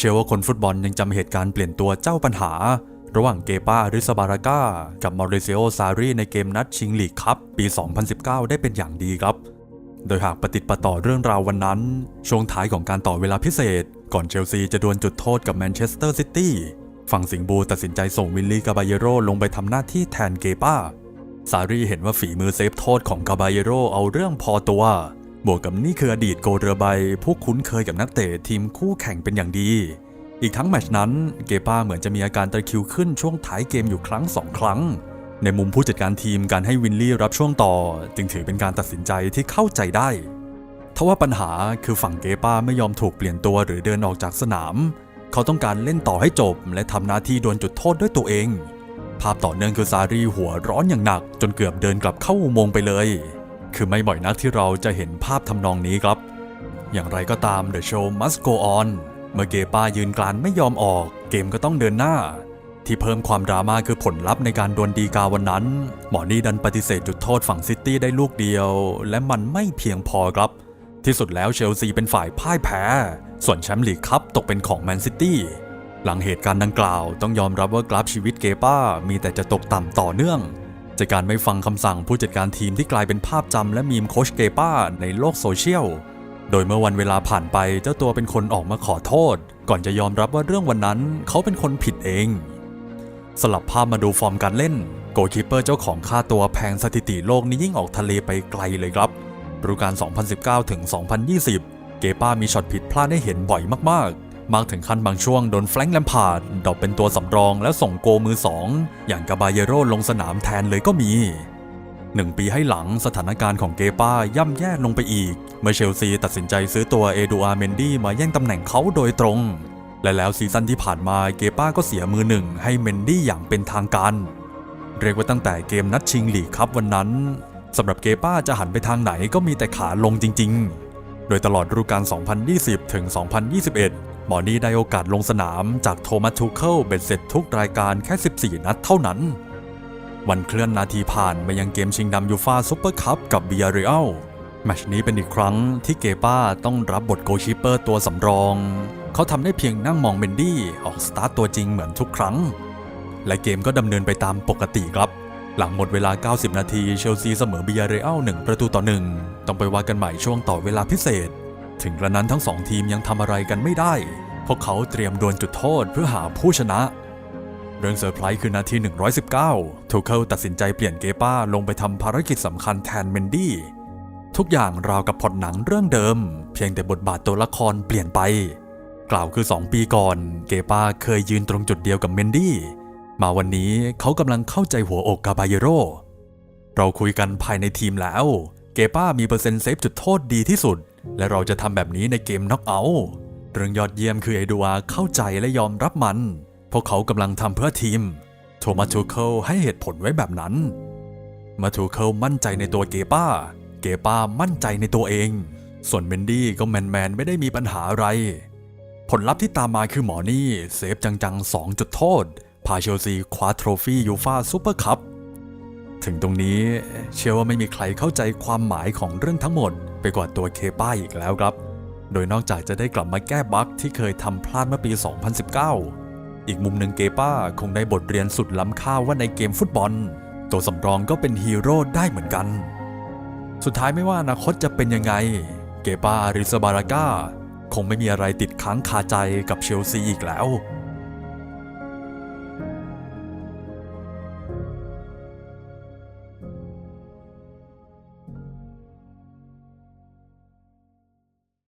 เชื่อว่าคนฟุตบอลยังจำเหตุการณ์เปลี่ยนตัวเจ้าปัญหา ระหว่างเกปาริซาบาราก้า กับมาริเซโอซารีในเกมนัดชิงลีกคัพปี 2019 ได้เป็นอย่างดีครับ โดยหากปฏิดปต่อเรื่องราววันนั้น ช่วงท้ายของการต่อเวลาพิเศษ ก่อนเชลซีจะดวลจุดโทษกับแมนเชสเตอร์ซิตี้ฝั่งสิงบูตัดสินใจส่งวิลลี่กาบาเยโรลงไปทำหน้าที่แทนเกปาซารีเห็นว่าฝีมือเซฟโทษของกาบาเยโรเอาเรื่องพอตัว บวกกับนี่คืออดีตโกเรือใบผู้คุ้นเคยกับนักเตะทีมคู่แข่งเป็นอย่างดี อีกทั้งแมชนั้นเกปาเหมือนจะมีอาการตะคิวขึ้นช่วงท้ายเกมอยู่ครั้งสองครั้ง ในมุมผู้จัดการทีมการให้วินลี่รับช่วงต่อ จึงถือเป็นการตัดสินใจที่เข้าใจได้ทว่าปัญหาคือฝั่งเกปาไม่ยอมถูกเปลี่ยนตัวหรือเดินออกจากสนาม เขาต้องการเล่นต่อให้จบ และทำหน้าที่โดวลจุดโทษด้วยตัวเอง ภาพต่อเนื่องคือซารีหัวร้อนอย่างหนัก จนเกือบเดินกลับเข้าอุโมงค์ไปเลย คือไม่บ่อยนักที่เราจะเห็นภาพทำนองนี้ครับ อย่างไรก็ตาม The Show must go on เมื่อเกป้ายืนกลานไม่ยอมออก เกมก็ต้องเดินหน้า ที่เพิ่มความดราม่าคือผลลัพธ์ในการดวลดีกาวันนั้น หมอนี่ดันปฏิเสธจุดโทษฝั่งซิตี้ได้ลูกเดียว และมันไม่เพียงพอครับ ที่สุดแล้วเชลซีเป็นฝ่ายพ่ายแพ้ ส่วนแชมป์ลีกคัพตกเป็นของแมนซิตี้หลังเหตุการณ์ดังกล่าวต้องยอมรับว่ากราฟชีวิตเกป้ามีแต่จะตกต่ำต่อเนื่อง จากการไม่ฟังคำสั่งผู้จัดการทีมที่กลายเป็นภาพจำและมีมโคชเกป้าในโลกโซเชียล โดยเมื่อวันเวลาผ่านไปเจ้าตัวเป็นคนออกมาขอโทษ ก่อนจะยอมรับว่าเรื่องวันนั้นเขาเป็นคนผิดเอง สลับภาพมาดูฟอร์มการเล่น โกลคีปเปอร์เจ้าของค่าตัวแพงสถิติโลกนี้ยิ่งออกทะเลไปไกลเลยครับฤดูกาล2019ถึง2020 เกป้ามีช็อตผิดพลาดให้เห็นบ่อยมากๆ มากถึงขั้นบางช่วงโดนแฟรงค์แลมพาร์ดดรอปเป็นตัวสำรองแล้วส่งโกมือสองอย่างกาบาเยโรลงสนามแทนเลยก็มีหนึ่งปีให้หลังสถานการณ์ของเกป้าย่ำแย่ลงไปอีก เมื่อเชลซีตัดสินใจซื้อตัวเอดูอาร์เมนดี้มาแย่งตำแหน่งเขาโดยตรง และแล้วซีซั่นที่ผ่านมาเกป้าก็เสียมือหนึ่งให้เมนดี้อย่างเป็นทางการ เรียกว่าตั้งแต่เกมนัดชิงลีกครับวันนั้นสำหรับเกป้าจะหันไปทางไหนก็มีแต่ขาลงจริง ๆ โดยตลอดฤดูกาล 2020 ถึง 2021 หมอนี่ได้โอกาสลงสนามจากโทมัสทูเคิลเบ็ดเสร็จทุกรายการแค่ 14 นัดเท่านั้น วันเคลื่อนนาทีผ่านมายังเกมชิงดำยูฟาซุปเปอร์คัพกับเบียร์เรอัลแมชนี้เป็นอีกครั้งที่เกป้าต้องรับบทโกชีปเปอร์ตัวสำรอง เขาทำได้เพียงนั่งมองเบนดี้ออกสตาร์ตตัวจริงเหมือนทุกครั้ง และเกมก็ดำเนินไปตามปกติครับ หลังหมดเวลา 90 นาที เชลซีเสมอบียร์เรอัล1ประตูต่อ 1 ต้องไปว่ากันใหม่ช่วงต่อเวลาพิเศษ ถึงกระนั้นทั้งสองทีมยังทำอะไรกันไม่ได้ พวกเขาเตรียมดวลจุดโทษเพื่อหาผู้ชนะ เรื่องเซอร์ไพรส์คือนาที 119 ทูเคิลตัดสินใจเปลี่ยนเกป้าลงไปทำภารกิจสำคัญแทนเมนดี้ ทุกอย่างราวกับพอดหนังเรื่องเดิม เพียงแต่บทบาทตัวละครเปลี่ยนไป กล่าวคือ 2 ปีก่อน เกป้าเคยยืนตรงจุดเดียวกับเมนดี้ มาวันนี้เขากำลังเข้าใจหัวอกกาบายโร เราคุยกันภายในทีมแล้ว เกป้ามีเปอร์เซ็นต์เซฟจุดโทษดีที่สุด และเราจะทำแบบนี้ในเกมน็อกเอาท์เรื่องยอดเยี่ยมคือเอดัวเข้าใจและยอมรับมัน พวกเขากำลังทำเพื่อทีม โทมัสทูเคิลให้เหตุผลไว้แบบนั้น มาทูเคิลมั่นใจในตัวเกป้า เกป้ามั่นใจในตัวเอง ส่วนเมนดี้ก็แมนแมนไม่ได้มีปัญหาอะไร ผลลัพธ์ที่ตามมาคือหมอนี่เซฟจังๆ2จุดโทษ พาเชลซีคว้าโทรฟี่ยูฟาซูเปอร์คัพถึงตรงนี้เชื่อว่าไม่มีใครเข้าใจความหมายของเรื่องทั้งหมด ไปกว่าตัวเคป้าอีกแล้วครับ โดยนอกจากจะได้กลับมาแก้บั๊กที่เคยทำพลาดเมื่อปี 2019 อีกมุมหนึ่งเกป้าคงได้บทเรียนสุดล้ำค่าว่าในเกมฟุตบอล ตัวสำรองก็เป็นฮีโร่ได้เหมือนกัน สุดท้ายไม่ว่าอนาคตจะเป็นยังไง เกป้าอาริซบาราก้าคงไม่มีอะไรติดค้างคาใจกับเชลซีอีกแล้ว